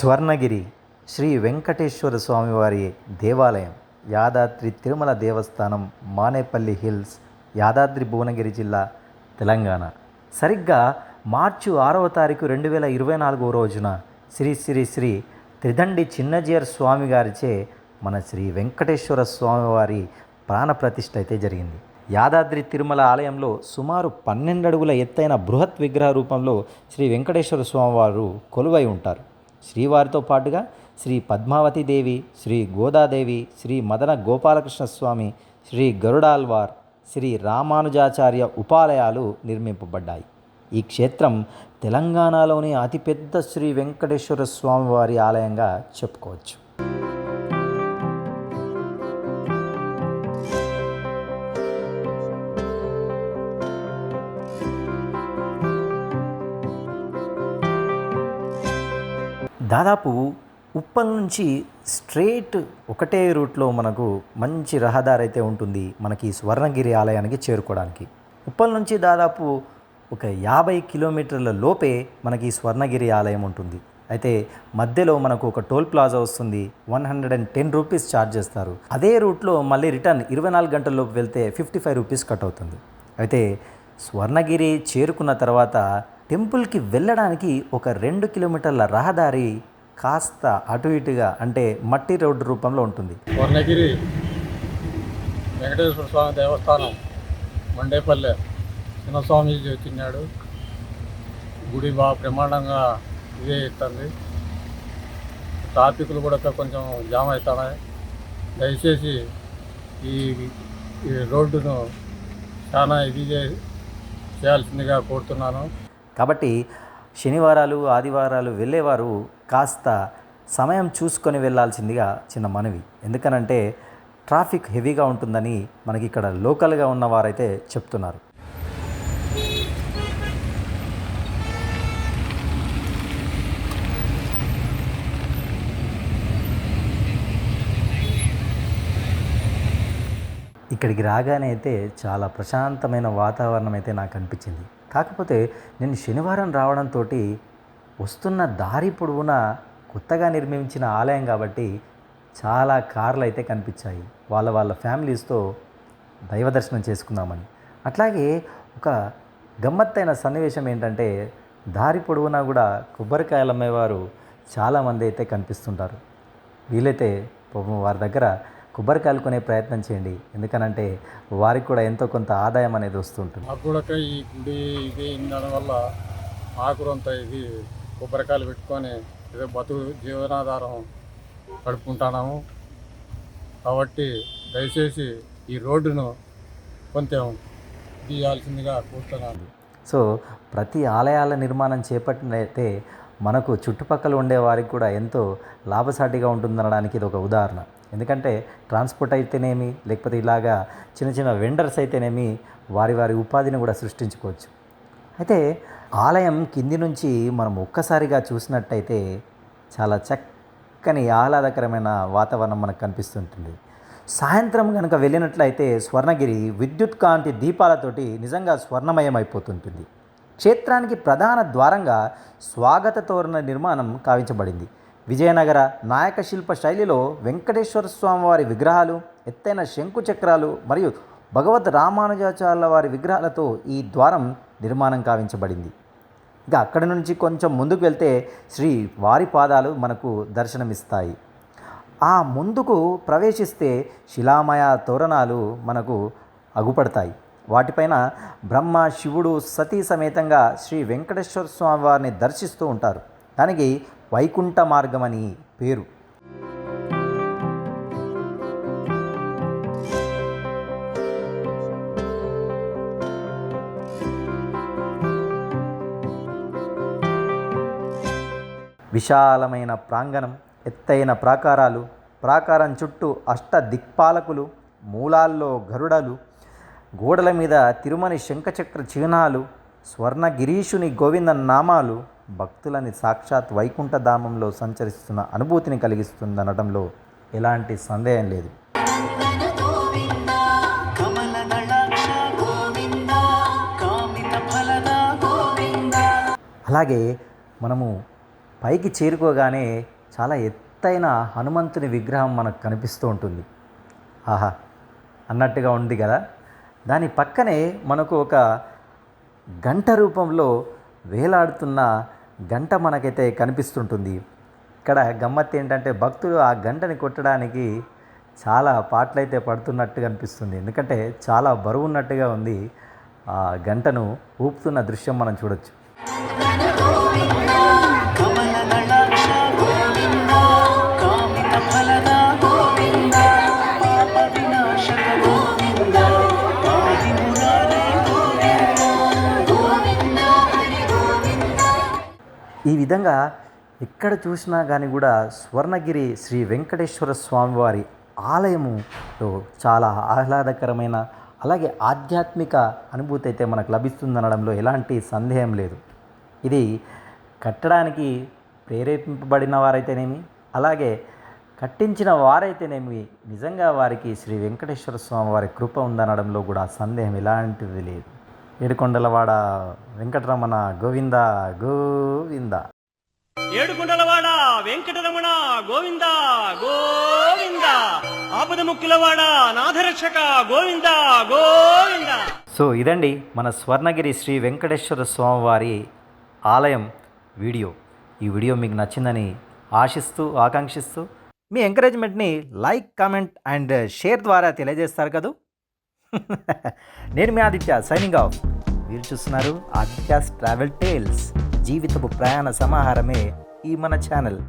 స్వర్ణగిరి శ్రీ వెంకటేశ్వర స్వామివారి దేవాలయం యాదాద్రి తిరుమల దేవస్థానం మానేపల్లి హిల్స్ యాదాద్రి భువనగిరి జిల్లా తెలంగాణ. సరిగ్గా మార్చి ఆరవ తారీఖు రెండు వేల ఇరవై నాలుగో రోజున శ్రీ శ్రీ శ్రీ త్రిదండి చిన్నజీయర్ స్వామి గారిచే మన శ్రీ వెంకటేశ్వర స్వామివారి ప్రాణప్రతిష్ఠ అయితే జరిగింది. యాదాద్రి తిరుమల ఆలయంలో సుమారు పన్నెండు అడుగుల ఎత్తైన బృహత్ విగ్రహ రూపంలో శ్రీ వెంకటేశ్వర స్వామివారు కొలువై ఉంటారు. శ్రీవారితో పాటుగా శ్రీ పద్మావతి దేవి శ్రీ గోదాదేవి శ్రీ మదన గోపాలకృష్ణ స్వామి శ్రీ గరుడాల్వార్ శ్రీ రామానుజాచార్య ఉపాలయాలు నిర్మింపబడ్డాయి. ఈ క్షేత్రం తెలంగాణలోని అతిపెద్ద శ్రీ వెంకటేశ్వర స్వామివారి ఆలయంగా చెప్పుకోవచ్చు. దాదాపు ఉప్పల్ నుంచి స్ట్రేట్ ఒకటే రూట్లో మనకు మంచి రహదారి అయితే ఉంటుంది మనకి స్వర్ణగిరి ఆలయానికి చేరుకోవడానికి. ఉప్పల్ నుంచి దాదాపు ఒక యాభై కిలోమీటర్ల లోపే మనకి ఈ స్వర్ణగిరి ఆలయం ఉంటుంది. అయితే మధ్యలో మనకు ఒక టోల్ ప్లాజా వస్తుంది one hundred and ten rupees charge చేస్తారు. అదే రూట్లో మళ్ళీ రిటర్న్ ఇరవై నాలుగు గంటల్లోపు వెళ్తే ఫిఫ్టీ ఫైవ్ రూపీస్ కట్ అవుతుంది. అయితే స్వర్ణగిరి చేరుకున్న తర్వాత టెంపుల్కి వెళ్ళడానికి ఒక రెండు కిలోమీటర్ల రహదారి కాస్త అటు ఇటుగా అంటే మట్టి రోడ్డు రూపంలో ఉంటుంది. స్వర్ణగిరి వెంకటేశ్వర స్వామి దేవస్థానం మండేపల్లె. చిన్నస్వామి వచ్చినాడు గుడి బాగా బ్రహ్మాండంగా ఇదే ఇస్తుంది ట్రాఫిక్లు కూడా కొంచెం జామ్ అవుతున్నాయి దయచేసి ఈ ఈ రోడ్డును చాలా ఇది చేయాల్సిందిగా కోరుతున్నాను. కాబట్టి శనివారాలు ఆదివారాలు వెళ్ళేవారు కాస్త సమయం చూసుకొని వెళ్ళాల్సిందిగా చిన్న మనవి. ఎందుకనంటే ట్రాఫిక్ హెవీగా ఉంటుందని మనకి ఇక్కడ లోకల్గా ఉన్నవారైతే చెప్తున్నారు. ఇక్కడికి రాగానే అయితే చాలా ప్రశాంతమైన వాతావరణం అయితే నాకు అనిపించింది కాకపోతే నేను శనివారం రావడంతో వస్తున్న దారి పొడవునా కొత్తగా నిర్మించిన ఆలయం కాబట్టి చాలా కార్లు అయితే కనిపించాయి. వాళ్ళ వాళ్ళ ఫ్యామిలీస్తో దైవ దర్శనం చేసుకుందామని. అట్లాగే ఒక గమ్మత్తైన సన్నివేశం ఏంటంటే దారి పొడవునా కూడా కొబ్బరికాయలు అమ్మేవారు చాలామంది అయితే కనిపిస్తుంటారు. వీలైతే పాపం వారి దగ్గర కొబ్బరికాయలు కొనే ప్రయత్నం చేయండి. ఎందుకనంటే వారికి కూడా ఎంతో కొంత ఆదాయం అనేది వస్తుంటుంది. మాకు కూడా ఈ గుడి ఇది ఉండడం వల్ల మాకు కొంత ఇది కొబ్బరికాయలు పెట్టుకొని ఏదో బతుకు జీవనాధారం గడుపుకుంటున్నాము. కాబట్టి దయచేసి ఈ రోడ్డును కొంచెం తీయాల్సిందిగా కోరుతున్నాను. సో ప్రతి ఆలయాల నిర్మాణం చేపట్టినైతే మనకు చుట్టుపక్కల ఉండే వారికి కూడా ఎంతో లాభసాటిగా ఉంటుందనడానికి ఇది ఒక ఉదాహరణ. ఎందుకంటే ట్రాన్స్పోర్ట్ అయితేనేమి లేకపోతే ఇలాగా చిన్న చిన్న వెండర్స్ అయితేనేమి వారి వారి ఉపాధిని కూడా సృష్టించుకోవచ్చు. అయితే ఆలయం కింది నుంచి మనం ఒక్కసారిగా చూసినట్టయితే చాలా చక్కని ఆహ్లాదకరమైన వాతావరణం మనకు కనిపిస్తుంటుంది. సాయంత్రం కనుక వెళ్ళినట్లయితే స్వర్ణగిరి విద్యుత్ కాంతి దీపాలతోటి నిజంగా స్వర్ణమయం అయిపోతుంటుంది క్షేత్రానికి ప్రధాన ద్వారంగా స్వాగత తోరణ నిర్మాణం కావించబడింది. విజయనగర నాయక శిల్ప శైలిలో వెంకటేశ్వర స్వామి వారి విగ్రహాలు ఎత్తైన శంకు చక్రాలు మరియు భగవద్ రామానుజాచార్యుల వారి విగ్రహాలతో ఈ ద్వారం నిర్మాణం కావించబడింది. ఇక అక్కడి నుంచి కొంచెం ముందుకు వెళ్తే శ్రీ వారి పాదాలు మనకు దర్శనమిస్తాయి. ఆ ముందుకు ప్రవేశిస్తే శిలామయ తోరణాలు మనకు అగుపడతాయి. వాటిపైన బ్రహ్మ శివుడు సతీ సమేతంగా శ్రీ వెంకటేశ్వర స్వామి వారిని దర్శిస్తూ ఉంటారు. దానికి వైకుంఠ మార్గం అని పేరు. విశాలమైన ప్రాంగణం ఎత్తైన ప్రాకారాలు ప్రాకారం చుట్టూ అష్ట దిక్పాలకులు మూలాల్లో గరుడలు గోడల మీద తిరుమని శంఖచక్ర చిహ్నాలు స్వర్ణ గిరీషుని గోవింద నామాలు భక్తులని సాక్షాత్ వైకుంఠధామంలో సంచరిస్తున్న అనుభూతిని కలిగిస్తుందనడంలో ఎలాంటి సందేహం లేదు. అలాగే మనము పైకి చేరుకోగానే చాలా ఎత్తైన హనుమంతుని విగ్రహం మనకు కనిపిస్తూ ఉంటుంది. ఆహా అన్నట్టుగా ఉంది కదా. దాని పక్కనే మనకు ఒక గంట రూపంలో వేలాడుతున్న గంట మనకైతే కనిపిస్తుంటుంది. ఇక్కడ గమ్మత్తు ఏంటంటే భక్తులు ఆ గంటని కొట్టడానికి చాలా పాటలైతే పడుతున్నట్టు అనిపిస్తుంది. ఎందుకంటే చాలా బరువు ఉన్నట్టుగా ఉంది ఆ గంటను ఊపుతున్న దృశ్యం మనం చూడొచ్చు. ఈ విధంగా ఎక్కడ చూసినా కానీ కూడా స్వర్ణగిరి శ్రీ వెంకటేశ్వర స్వామివారి ఆలయములో చాలా ఆహ్లాదకరమైన అలాగే ఆధ్యాత్మిక అనుభూతి అయితే మనకు లభిస్తుందనడంలో ఎలాంటి సందేహం లేదు. ఇది కట్టడానికి ప్రేరేపింపబడిన వారైతేనేమి అలాగే కట్టించిన వారైతేనేమి నిజంగా వారికి శ్రీ వెంకటేశ్వర స్వామి వారి కృప ఉందనడంలో కూడా సందేహం ఎలాంటిది లేదు. ఏడుకొండలవాడ వెంకటరమణ గోవింద గోవింద. ఏడుకొండలవాడ వెంకటరమణ గోవింద గోవింద. ఆపద ముక్కులవాడ నాథరక్షక గోవింద గోవింద. సో ఇదండి మన స్వర్ణగిరి శ్రీ వెంకటేశ్వర స్వామివారి ఆలయం వీడియో. ఈ వీడియో మీకు నచ్చిందని ఆశిస్తూ ఆకాంక్షిస్తూ మీ ఎంకరేజ్మెంట్ని లైక్ కామెంట్ అండ్ షేర్ ద్వారా తెలియజేస్తారు కదూ? నేను మీ ఆదిత్య సైనింగ్ ఆఫ్. మీరు చూస్తున్నారు ఆదిత్యాస్ ట్రావెల్ టేల్స్. జీవితపు ప్రయాణ సమాహారమే ఈ మన ఛానల్.